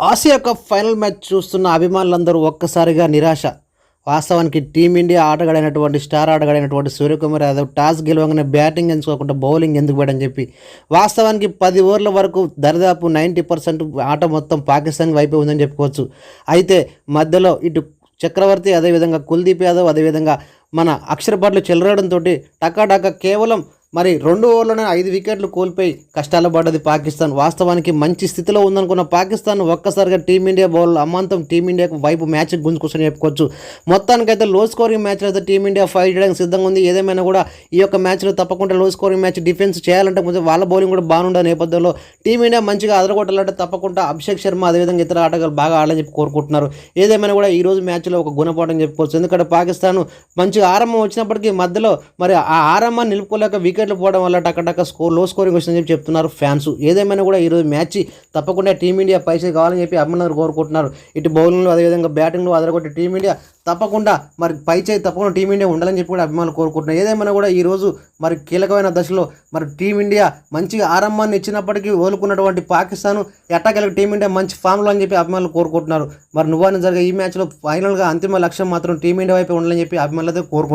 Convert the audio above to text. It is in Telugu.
ఆసియా కప్ ఫైనల్ మ్యాచ్ చూస్తున్న అభిమానులందరూ ఒక్కసారిగా నిరాశ. వాస్తవానికి టీమిండియా ఆటగాడైనటువంటి స్టార్ ఆటగాడైనటువంటి సూర్యకుమార్ యాదవ్ టాస్ గెలవగానే బ్యాటింగ్ ఎంచుకోకుండా బౌలింగ్ ఎందుకు పెట్టని చెప్పి. వాస్తవానికి పది ఓవర్ల వరకు దరిదాపు నైంటీ పర్సెంట్ ఆట మొత్తం పాకిస్తాన్ వైపే ఉందని చెప్పుకోవచ్చు. అయితే మధ్యలో ఇటు చక్రవర్తి అదేవిధంగా కుల్దీప్ యాదవ్ అదేవిధంగా మన అక్షరపాట్లు చెలరడంతో టకాటక కేవలం మరి రెండు ఓవర్లోనే ఐదు వికెట్లు కోల్పోయి కష్టాలు పడ్డది పాకిస్తాన్. వాస్తవానికి మంచి స్థితిలో ఉందనుకున్న పాకిస్తాన్ ఒక్కసారిగా టీమిండియా బౌల్ అమాంతం టీమిండియాకు వైపు మ్యాచ్ గుంజుకొచ్చని చెప్పుకోవచ్చు. మొత్తానికైతే లో స్కోరింగ్ మ్యాచ్లో అయితే టీమిండియా ఫైట్ చేయడానికి సిద్ధంగా ఉంది. ఏదేమైనా కూడా ఈ యొక్క మ్యాచ్లో తప్పకుండా లో స్కోరింగ్ మ్యాచ్ డిఫెన్స్ చేయాలంటే కొంచెం వాళ్ళ బౌలింగ్ కూడా బాగుండే నేపథ్యంలో టీమిండియా మంచిగా అదరగొట్టాలంటే తప్పకుండా అభిషేక్ శర్మ అదేవిధంగా ఇతర ఆటగాళ్ళు బాగా ఆడాలని చెప్పి కోరుకుంటున్నారు. ఏదేమైనా కూడా ఈ రోజు మ్యాచ్లో ఒక గుణపాఠం చెప్పుకోవచ్చు. ఎందుకంటే పాకిస్తాన్ మంచిగా ఆరంభం వచ్చినప్పటికీ మధ్యలో మరి ఆ ఆరంభాన్ని నిలుపుకోలేక వికెట్ వికెట్లు పోవడం వల్ల టక్కటక్క స్కోర్లో స్కోరింగ్ వచ్చిందని చెప్పి చెప్తున్నారు ఫ్యాన్స్. ఏదేమైనా కూడా ఈరోజు మ్యాచ్ తప్పకుండా టీమిండియా పైసలు కావాలని చెప్పి అభిమానులు కోరుకుంటున్నారు. ఇటు బౌలింగ్లో అదేవిధంగా బ్యాటింగ్లో అదరగొట్టి టీమిండియా తప్పకుండా మరి పై చేయి తప్పకుండా టీమిండియా ఉండాలని చెప్పి కూడా అభిమానులు కోరుకుంటున్నారు. ఏదేమైనా కూడా ఈరోజు మరి కీలకమైన దశలో మరి టీమిండియా మంచిగా ఆరంభాన్ని ఇచ్చినప్పటికీ ఓలుకున్నటువంటి పాకిస్తాన్ ఎట్టాకెళ్ళకి టీమిండియా మంచి ఫామ్లో అని చెప్పి అభిమానులు కోరుకుంటున్నారు. మరి నువ్వని జరిగే ఈ మ్యాచ్లో ఫైనల్గా అంతిమ లక్ష్యం మాత్రం టీమిండియా వైపు ఉండాలని చెప్పి అభిమానులు అయితే కోరుకుంటున్నారు.